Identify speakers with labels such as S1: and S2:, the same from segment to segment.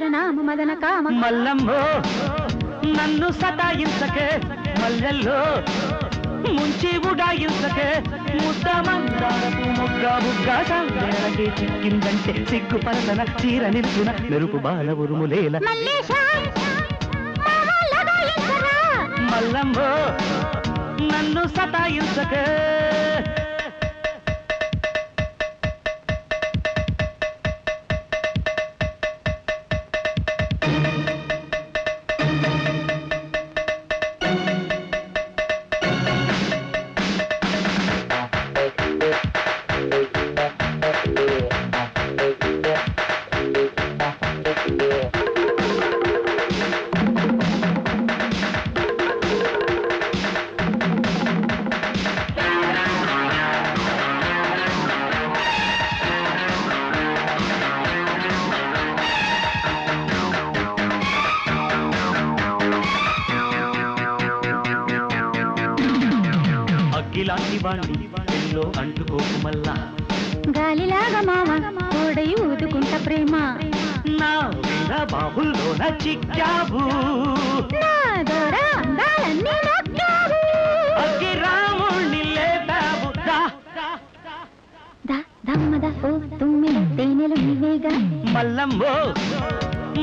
S1: మధుర నామ మదన కామ
S2: మల్లమ్మో నన్ను సతాయించకే మల్లెల్లో ముంచి ఉడాయించకే ముద్ద మందారపు మొగ్గ బుగ్గ సందేలకి చిక్కిందంటే సిగ్గు పరసన చీర నిలుచున మెరుపు బాల ఉరుములేల. మల్లమ్మో నన్ను సతాయించకే అగ్గిలాంటి వాణ్ణి ఎల్లో అంటుకోకు మల్లా.
S1: గాలిలాగా మామ తోడై ఊదుకుంట ప్రేమ.
S2: నా వీర బాబుల్లోన చిక్కావు.
S1: నా దొర అందాలన్నీ నొక్కావు.
S2: అగ్గి రాముణ్ణి లేపావు దా.
S1: దమ్మద ఓ తేనెలు నీవేగా.
S2: మల్లమ్మో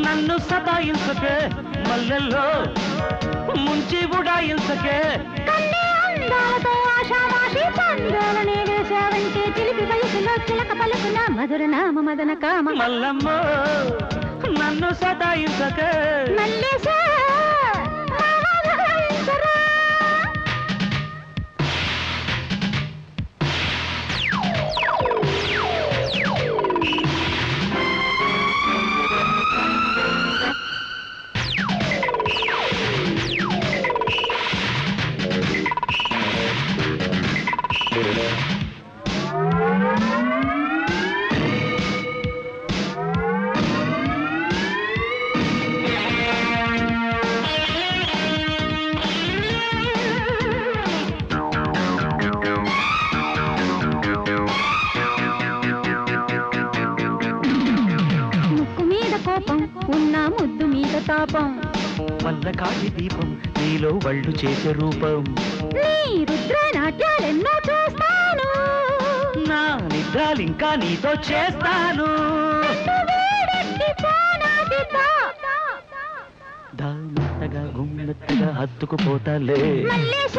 S2: నన్ను సతాయించకే మల్లెల్లో ముంచి ఉడాయించకే.
S1: కన్నే అందాలతో ఆషామాషి పందాలనే వేశావంటే చిలిపి వయసులో చిలక పలుకున మధుర నామ మదన కామ.
S2: మల్లమ్మో నన్ను సతాయించకే.
S1: మల్లేశ ముద్దు మీద తాపం.
S2: వల్ల కాటి దీపం నీలో వళ్ళు చేసే రూపం.
S1: నీ రుద్ర నాట్యాలెన్నో చూస్తాను.
S2: నా నిద్రాలింకా నీతో చేస్తాను. దానత్తగా గుమ్మెత్తగా హత్తుకుపోతాలే.
S1: మల్లేశ,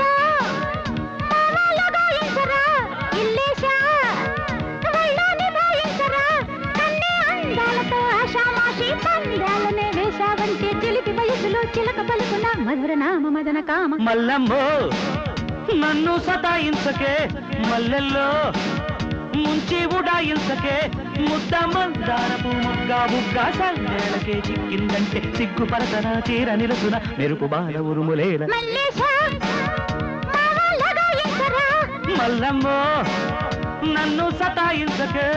S1: చిలక పలుకున మధుర నామ మదన కామ.
S2: మల్లమ్మో నన్ను సతాయించకే మల్లెల్లో. ముంచి ఉడాయించకే ముద్ద మందారపు ముగ్గ బుగ్గ సందేలకే చిక్కిందంటే సిగ్గు పరసన చీర నిలుసున మెరుపు బాల ఉరుములేల. మల్లమ్మో నన్ను సతాయించకే.